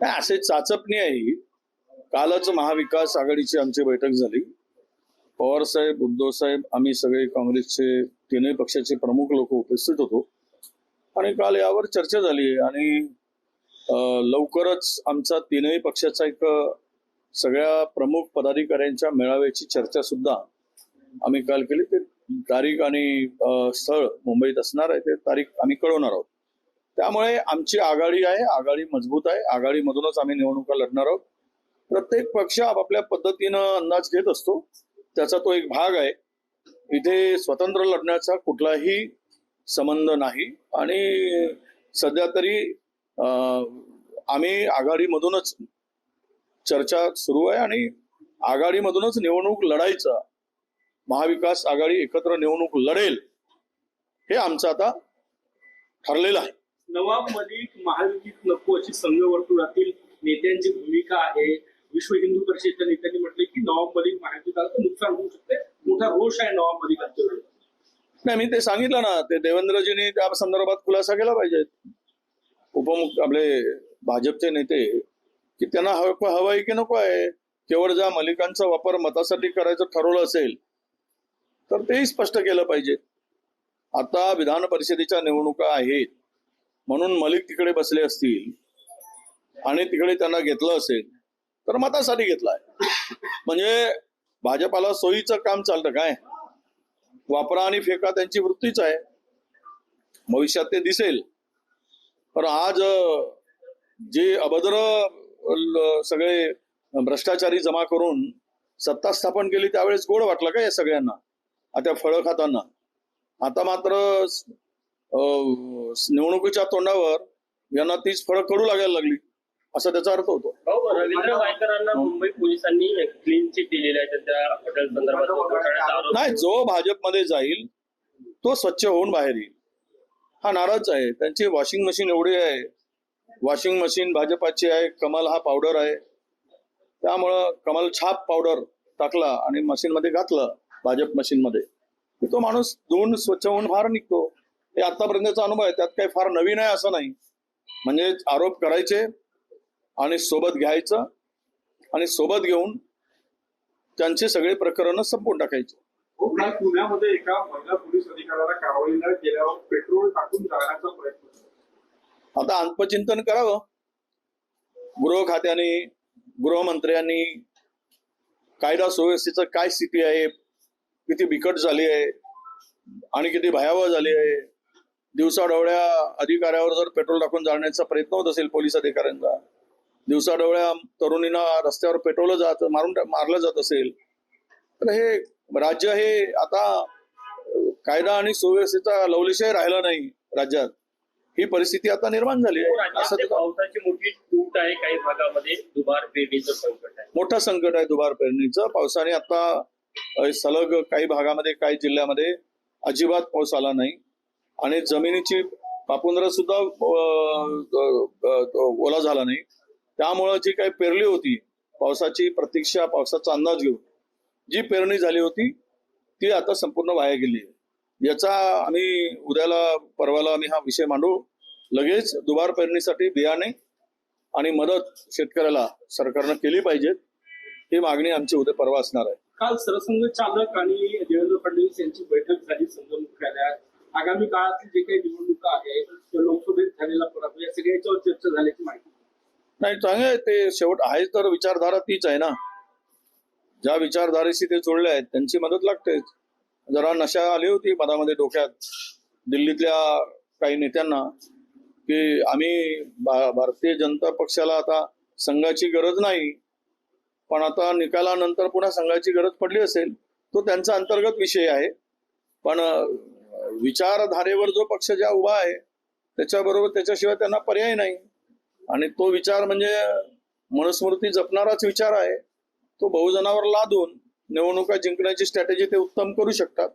असे चाचपणी आहे ही. कालच महाविकास आघाडीची आमची बैठक झाली. पवार साहेब उद्धव साहेब आम्ही सगळे काँग्रेसचे तीनही पक्षाचे प्रमुख लोक उपस्थित होतो. आणि काल यावर चर्चा झाली आणि लवकरच आमचा तीनही पक्षाचा एक सगळ्या प्रमुख पदाधिकाऱ्यांच्या मेळाव्याची चर्चा सुद्धा आम्ही काल केली. ते तारीख आणि स्थळ मुंबईत असणार आहे ते तारीख आम्ही कळवणार आहोत. त्यामुळे आमची आघाडी आहे आघाडी मजबूत आहे आघाडीमधूनच आम्ही निवडणुका लढणार आहोत. प्रत्येक पक्ष आपापल्या पद्धतीनं अंदाज घेत असतो. त्याचा तो एक भाग आहे. इथे स्वतंत्र लढण्याचा कुठलाही संबंध नाही. आणि सध्या तरी आम्ही आघाडीमधूनच चर्चा सुरू आहे आणि आघाडीमधूनच निवडणूक लढायचं महाविकास आघाडी एकत्र निवडणूक लढेल हे आमचं आता ठरलेलं आहे. नवाब मलिक महायुतीत नको अशी संघ वर्तुळातील नेत्यांची भूमिका आहे. विश्व हिंदू परिषदेच्या नेत्यांनी म्हटले की नवाब मलिक महायुतीत आलं तर नुकसान होऊ शकते. मोठा रोष आहे नवाब मलिकांच्या नाही मी ते सांगितलं ना ते देवेंद्रजींनी त्या संदर्भात खुलासा केला पाहिजे. उपमुख आपले भाजपचे नेते की त्यांना हवं आहे की नको आहे. केवळ ज्या मलिकांचा वापर मतासाठी करायचं ठरवलं असेल तर तेही स्पष्ट केलं पाहिजे. आता विधान परिषदेच्या निवडणुका आहेत. म्हणून मलिक तिकडे बसले असतील आणि तिकडे त्यांना घेतलं असेल तर मतासाठी घेतलाय. म्हणजे भाजपाला सोयीचं काम चालतं काय? वापरा आणि फेका त्यांची वृत्तीच आहे. भविष्यात ते दिसेल. पण आज जे अभद्र सगळे भ्रष्टाचारी जमा करून सत्ता स्थापन केली त्यावेळेस गोड वाटलं का या सगळ्यांना? आता फळं खाताना. आता मात्र निवडणुकीच्या तोंडावर यांना तीच फळं कडू लागायला लागली असा त्याचा अर्थ होतो. रवींद्र वायकरांना मुंबई पोलिसांनी क्लीन चिट दिलेली आहे त्यांच्या हॉटेल संदर्भात नाही जो भाजपमध्ये जाईल तो स्वच्छ होऊन बाहेर येईल. हा नाराज आहे. त्यांची वॉशिंग मशीन एवढी आहे. वॉशिंग मशीन भाजपाची आहे कमल हा पावडर आहे. त्यामुळं कमल छाप पावडर टाकला आणि मशीन मध्ये घातलं भाजप मशीन मध्ये. की तो माणूस धुवून स्वच्छ होऊन बाहेर निघतो. हे आतापर्यंतचा अनुभव आहे त्यात काही फार नवीन आहे असं नाही. म्हणजे आरोप करायचे आणि सोबत घ्यायचं आणि सोबत घेऊन त्यांचे सगळे प्रकरण संपवून टाकायचे. पुण्यामध्ये एका महिला पोलीस अधिकाऱ्याला केल्यावर पेट्रोल टाकून जाण्याचा प्रयत्न. आता आत्मचिंतन करावं. गृह खात्याने गृहमंत्र्यांनी कायदा सुव्यवस्थेचं काय स्थिती आहे किती बिकट झाली आहे आणि किती भयावह झाली आहे दिवसाढवळ्या अधिकाऱ्यावर जर पेट्रोल टाकून जाळण्याचा प्रयत्न होत असेल पोलीस अधिकाऱ्यांचा दिवसाढवळ्या तरुणींना रस्त्यावर पेट्रोल जात मारून मारलं जात असेल तर हे राज्य हे आता कायदा आणि सुव्यवस्थेचा लवलेशही राहिला नाही राज्यात. ही परिस्थिती आता निर्माण झाली आहे. असं पावसाची मोठी तूट आहे काही भागामध्ये दुबार पेरणीचं संकट आहे. मोठं संकट आहे दुबार पेरणीचं. पावसाने आता सलग काही भागामध्ये काही जिल्ह्यामध्ये अजिबात पाऊस आला नाही. आणि जमिनीची पापुंद्रा सुद्धा ओला झाला नाही. त्यामुळं जी काही पेरली होती पावसाची प्रतीक्षा पावसाचा अंदाज घेऊन जी पेरणी झाली होती ती आता संपूर्ण वाया गेली आहे. याचा आम्ही उद्याला परवाला आम्ही हा विषय मांडू. लगेच दुबार पेरणीसाठी बियाणे आणि मदत शेतकऱ्याला सरकारनं केली पाहिजे ही मागणी आमची उद्या परवा असणार आहे. काल सरसंघ चालक आणि देवेंद्र फडणवीस यांची बैठक झाली संघ मुख्यालयात. आगामी काळातील जे काही निवडणुका आहे लोकसभेत झालेला पराभव या सगळ्याच्यावर चर्चा झाल्याची माहिती. नाही चांगलं आहे ते शेवट आहे तर विचारधारा तीच आहे ना. ज्या विचारधारेशी ते जोडले आहेत त्यांची मदत लागते. जरा नशा आली होती मधामध्ये डोक्यात दिल्लीतल्या काही नेत्यांना की आम्ही भारतीय जनता पक्षाला आता संघाची गरज नाही पण आता निकालानंतर पुन्हा संघाची गरज पडली असेल तो त्यांचा अंतर्गत विषय आहे. पण विचारधारेवर जो पक्ष ज्या उभा आहे त्याच्याबरोबर त्याच्याशिवाय त्यांना पर्याय नाही. आणि तो विचार म्हणजे मनुस्मृती जपणाराच विचार आहे. तो बहुजनावर लादून निवडणुका जिंकण्याची स्ट्रॅटेजी ते उत्तम करू शकतात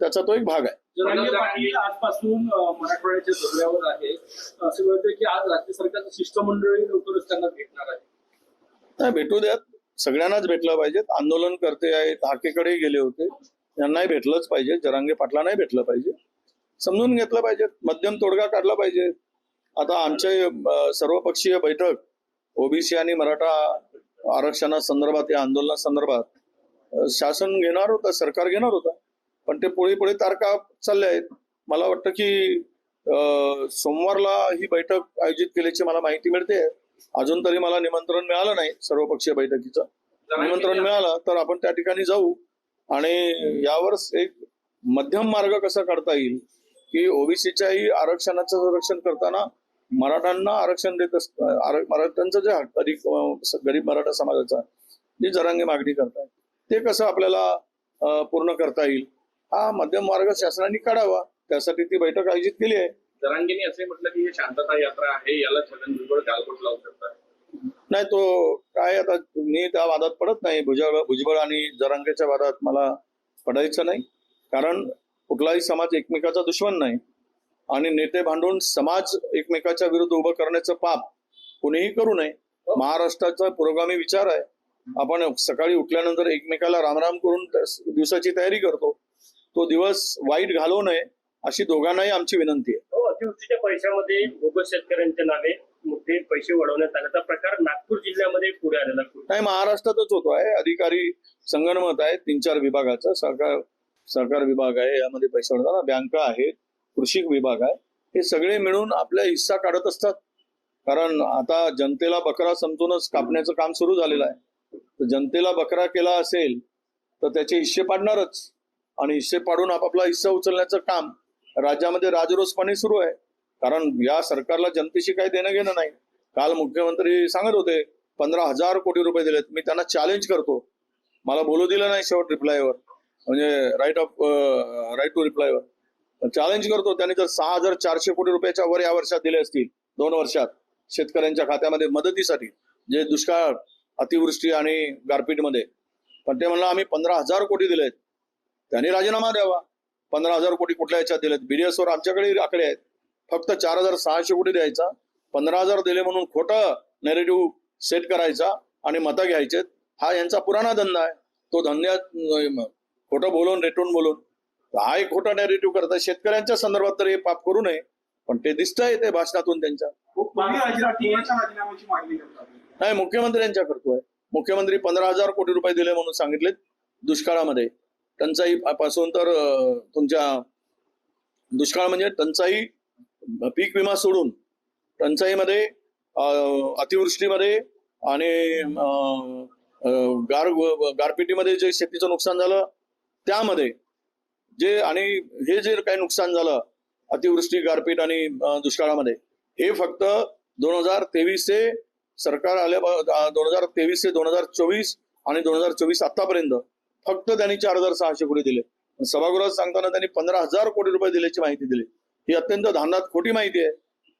त्याचा तो एक भाग आहे. आजपासून मराठवाड्याच्या दौऱ्यावर आहे. असं कळतंय की आज राज्य सरकारचं शिष्टमंडळही लवकरच त्यांना भेटणार आहे. नाही भेटू द्यात. सगळ्यांनाच भेटलं पाहिजेत. आंदोलन करते आहेत हाकेकडे गेले होते. यांनाही भेटलंच पाहिजे जरांगे पाटलांनाही भेटलं पाहिजे. समजून घेतलं पाहिजे मध्यम तोडगा काढला पाहिजे. आता आमचे सर्वपक्षीय बैठक ओबीसी आणि मराठा आरक्षणासंदर्भात या आंदोलनासंदर्भात संदर्भात शासन घेणार होता सरकार घेणार होता पण ते पुढे पुढे तारखा चालल्या आहेत. मला वाटतं की सोमवारला ही बैठक आयोजित केल्याची मला माहिती मिळते. अजून तरी मला निमंत्रण मिळालं नाही सर्वपक्षीय बैठकीचं. निमंत्रण मिळालं तर आपण त्या ठिकाणी जाऊ. आणि यावर एक मध्यम मार्ग कसा काढता येईल? की ओबीसीच्याही आरक्षणाचं संरक्षण करताना मराठ्यांना आरक्षण देत असत मराठ्यांचं जे हक्क अधिक गरीब मराठा समाजाचा जी जरांगी मागणी करताय ते कसं आपल्याला पूर्ण करता येईल? हा मध्यम मार्ग शासनाने काढावा. त्यासाठी ती बैठक आयोजित केली आहे. जरांगीने असे म्हटलं की हे शांतता यात्रा आहे. याला छगन भुजबळ गालबोट लावू शकतात. नाही तो काय आता मी त्या वादात पडत नाही. भुजबळ भुजबळ आणि जरांगेच्या वादात मला पडायचं नाही. कारण कुठलाही समाज एकमेकाचा दुश्मन नाही. आणि नेते भांडून समाज एकमेकाच्या विरुद्ध उभं करण्याचं पाप कुणीही करू नये. महाराष्ट्राचा पुरोगामी विचार आहे. आपण सकाळी उठल्यानंतर एकमेकाला रामराम करून दिवसाची तयारी करतो. तो दिवस वाईट घालवू नये अशी दोघांनाही आमची विनंती आहे. हो अतिवृष्टीच्या पैशामध्ये शेतकऱ्यांच्या नावे मोठे पैसे वळवण्यात आल्याचा प्रकार नागपूर जिल्ह्यामध्ये पुढे आलेला नाही महाराष्ट्रातच होतो आहे. अधिकारी संगणमत आहे तीन चार विभागाचा. सरकार सरकार विभाग आहे यामध्ये पैसे वळताना बँका आहेत कृषी विभाग आहे. हे सगळे मिळून आपला हिस्सा काढत असतात. कारण आता जनतेला बकरा समजूनच कापण्याचं काम सुरू झालेलं आहे. तर जनतेला बकरा केला असेल तर त्याचे हिस्से पाडणारच. आणि हिस्से पाडून आपापला हिस्सा उचलण्याचं काम राज्यामध्ये राजरोसपणे सुरू आहे. कारण या सरकारला जनतेशी काही देणं घेणं नाही. काल मुख्यमंत्री सांगत होते पंधरा हजार कोटी रुपये दिलेत. मी त्यांना चॅलेंज करतो. मला बोलू दिलं नाही शेवट रिप्लायवर म्हणजे राईट ऑफ राईट टू रिप्लायवर चॅलेंज करतो. त्यांनी जर सहा हजार चारशे कोटी रुपयाच्या वर या वर्षात दिले असतील दोन वर्षात शेतकऱ्यांच्या खात्यामध्ये मदतीसाठी जे दुष्काळ अतिवृष्टी आणि गारपीटमध्ये. पण ते म्हणलं आम्ही पंधरा हजार कोटी दिलेत. त्यांनी राजीनामा द्यावा. पंधरा हजार कोटी कुठल्या याच्यात दिलेत? BDS वर आमच्याकडे आकडे आहेत. फक्त चार हजार सहाशे कोटी द्यायचा पंधरा हजार दिले म्हणून खोटं नेरेटिव्ह सेट करायचा आणि मतं घ्यायचे हा यांचा पुराणा धंदा आहे. तो धंद्यात खोटं बोलून रेटून बोलून हा एक खोटा नेरेटिव्ह करतात. शेतकऱ्यांच्या संदर्भात तर हे पाप करू नये पण ते दिसतंय ते भाषणातून त्यांच्या. नाही मुख्यमंत्र्यांच्या करतोय. मुख्यमंत्री पंधरा हजार कोटी रुपये दिले म्हणून सांगितले दुष्काळामध्ये. टंचाई पासून तर तुमच्या दुष्काळ म्हणजे टंचाई पीक विमा सोडून टंचाईमध्ये अतिवृष्टीमध्ये आणि अं, गार गारपिटीमध्ये जे शेतीचं नुकसान झालं त्यामध्ये जे आणि हे जे काही नुकसान झालं अतिवृष्टी गारपीट आणि दुष्काळामध्ये हे फक्त दोन हजार तेवीस ते सरकार आल्या दोन हजार तेवीस ते दोन हजार चोवीस आणि दोन हजार चोवीस आतापर्यंत फक्त त्यांनी चार हजार सहाशे कोटी दिले. सभागृहात सांगताना त्यांनी पंधरा हजार कोटी रुपये दिल्याची माहिती दिली. ही अत्यंत धांदात खोटी माहिती आहे.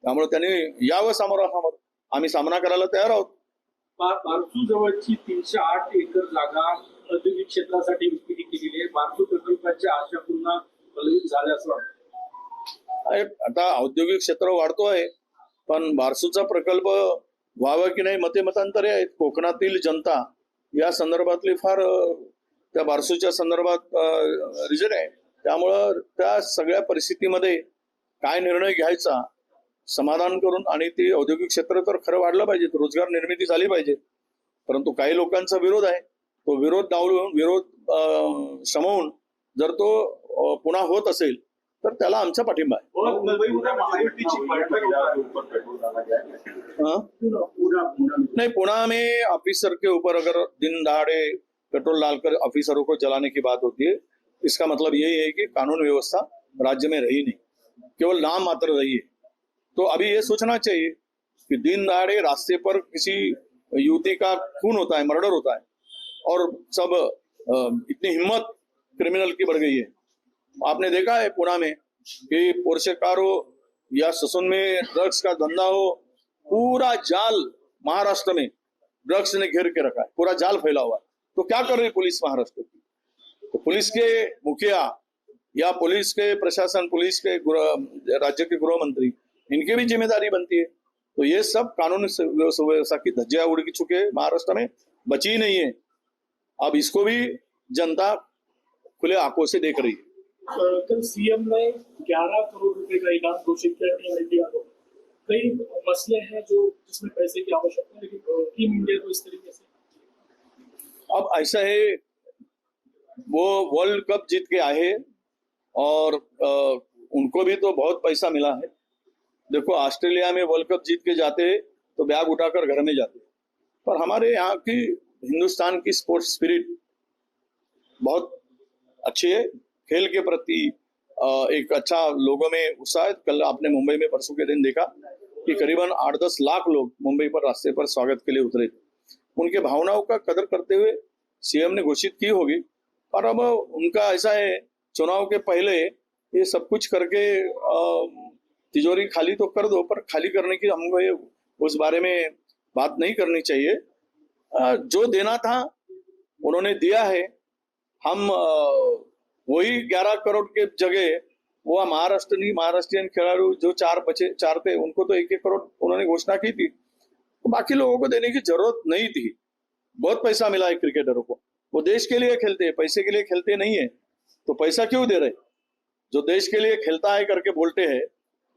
त्यामुळे त्यांनी यावं सामोरासमोर आम्ही सामना करायला तयार आहोत. बारसू जवळची तीनशे आठ एकर जागा औद्योगिक क्षेत्रासाठी विक्री केलेली आहे. बारसू प्रकल्पाच्या आशा पुन्हा फलित झाल्या असं वाटतं. आहे, आता औद्योगिक क्षेत्र वाढतोय पण बारसूचा प्रकल्प व्हावा की नाही मते मतांतरे आहेत. कोकणातील जनता या संदर्भातली फार त्या बारसूच्या संदर्भात रिजन आहे. त्यामुळं त्या सगळ्या परिस्थितीमध्ये काय निर्णय घ्यायचा समाधान करून आणि ती औद्योगिक क्षेत्र तर खरं वाढलं पाहिजे रोजगार निर्मिती झाली पाहिजे. परंतु काही लोकांचा विरोध आहे. तो विरोध डावलून विरोध अ, शमवून जर तो पुन्हा होत असेल तर त्याला आमचा पाठिंबा आहे. हाँ? नहीं पुणे में ऑफिसर के ऊपर अगर दिन दहाड़े पेट्रोल डालकर ऑफिसरों को जलाने की बात होती है इसका मतलब यही है कि कानून व्यवस्था राज्य में रही नहीं. केवल नाम मात्र रही है तो अभी ये सोचना चाहिए कि दिन दहाड़े रास्ते पर किसी युवती का खून होता है, मर्डर होता है और सब इतनी हिम्मत क्रिमिनल की बढ़ गई है। आपने देखा है पुणे में कि पोर्शे कार हो या ससुन में ड्रग्स का धंधा हो, पूरा जाल महाराष्ट्र में ड्रग्स ने घेर के रखा है, पूरा जाल फैला हुआ है। तो क्या कर रही पुलिस महाराष्ट्र की? तो पुलिस के मुखिया या पुलिस के प्रशासन पुलिस के राज्य के गृह मंत्री इनकी भी ज़िम्मेदारी बनती है। तो ये सब कानून व्यवस्था की धज्जियाँ उड़ चुके हैं महाराष्ट्र में बची ही नहीं है। अब इसको भी जनता खुले आँखों से देख रही है। कल सीएम ने 11 करोड़ रुपए का इनाम घोषित किया टीम इंडिया को। कई मसले हैं जो जिसमें पैसे की आवश्यकता है लेकिन टीम इंडिया को इस तरीके से अब ऐसा है वो वर्ल्ड कप जीत के आए और अ, उनको भी तो बहुत पैसा मिला है। देखो ऑस्ट्रेलिया में वर्ल्ड कप जीत के जाते तो बैग उठाकर घर में जाते। पर हमारे यहाँ की हिंदुस्तान की स्पोर्ट्स स्पिरिट बहुत अच्छी है। खेल के प्रति एक अच्छा लोगों में उत्साह कल आपने मुंबई में परसों के दिन देखा कि करीबन आठ दस लाख लोग मुंबई पर रास्ते पर स्वागत के लिए उतरे। थे उनके भावनाओं का कदर करते हुए सीएम ने घोषित की होगी। पर अब उनका ऐसा है चुनाव के पहले ये सब कुछ करके तिजोरी खाली तो कर दो, पर खाली करने की हमको ये, उस बारे में बात नहीं करनी चाहिए। जो देना था, उन्होंने दिया है। हम वही ग्यारह करोड़ के जगह, वो महाराष्ट्र नहीं महाराष्ट्रीयन खिलाड़ी जो चार बचे, चार थे, उनको तो एक एक करोड़ उन्होंने घोषणा की थी। तो बाकी लोगों को देने की ज़रूरत नहीं थी। बहुत पैसा मिला है क्रिकेटरों को। वो देश के लिए खेलते हैं, पैसे के लिए खेलते नहीं है। तो पैसा क्यों दे रहे? जो देश के लिए खेलता है करके बोलते हैं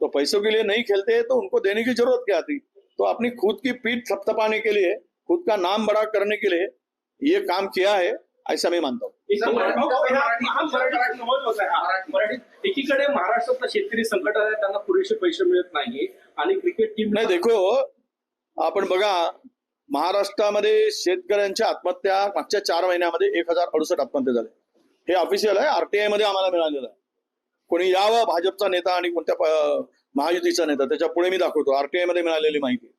तो पैसों के लिए नहीं खेलते हैं तो उनको देने की ज़रूरत क्या थी? तो अपनी खुद की पीठ थपथपाने के लिए खुद का नाम बड़ा करने के लिए ये काम किया है ऐसा मैं मानता हूँ। मराठी- हो, एकीकडे महाराष्ट्रातला शेतकरी संकटात आहे त्यांना पुरेसे पैसे मिळत नाही आणि क्रिकेट टीम नाही देखो आपण बघा महाराष्ट्रामध्ये शेतकऱ्यांच्या आत्महत्या मागच्या चार महिन्यामध्ये एक हज़ार अडुसष्ट आत्महत्या झाल्या. हे ऑफिशियल आहे. आरटीआयमध्ये आम्हाला मिळालेलं आहे. कोणी यावं भाजपचा नेता आणि कोणत्या महायुतीचा नेता त्याच्या पुढे मी दाखवतो. आरटीआयमध्ये मिळालेली माहिती.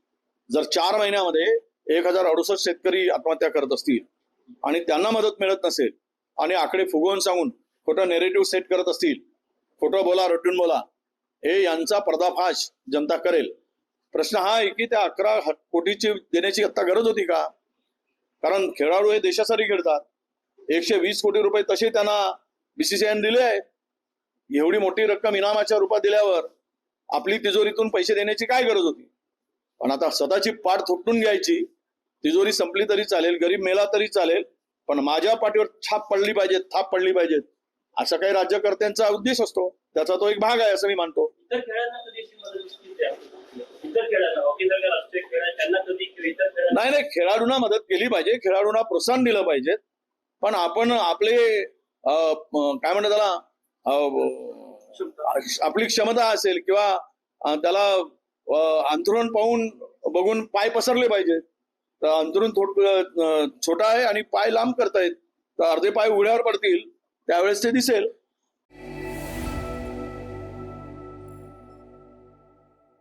जर चार महिन्यामध्ये एक हजार अडुसष्ट शेतकरी आत्महत्या करत असतील आणि त्यांना मदत मिळत नसेल आणि आकडे फुगवून सांगून खोटं नेरेटिव्ह सेट करत असतील खोटं बोला रटून बोला हे यांचा पर्दाफाश जनता करेल. प्रश्न हा आहे की त्या अकरा कोटीची देण्याची आत्ता गरज होती का? कारण खेळाडू हे देशासाठी खेळतात. एकशे वीस कोटी रुपये तसे त्यांना बीसीसीआयने दिले आहेत एवढी मोठी रक्कम इनामाच्या रूपात दिल्यावर आपली तिजोरीतून पैसे देण्याची काय गरज होती? पण आता स्वतःची पाठ थोपटून घ्यायची. तिजोरी संपली तरी चालेल गरीब मेला तरी चालेल पण माझ्या पाठीवर छाप पडली पाहिजे थाप पडली पाहिजेत. असा काही राज्यकर्त्यांचा उद्देश असतो. त्याचा तो एक भाग आहे असं मी मानतो. आहे, नाही नाही खेळाडूंना मदत केली पाहिजे. खेळाडूंना प्रोत्साहन दिलं पाहिजे. पण आपण आपले काय म्हणतात त्याला आपली क्षमता असेल किंवा त्याला अंथरुण पाहून बघून पाय पसरले पाहिजे तर अंथरुण छोटा आहे आणि पाय लांब करतायत तर अर्धे पाय उघड्यावर पडतील त्यावेळेस ते दिसेल.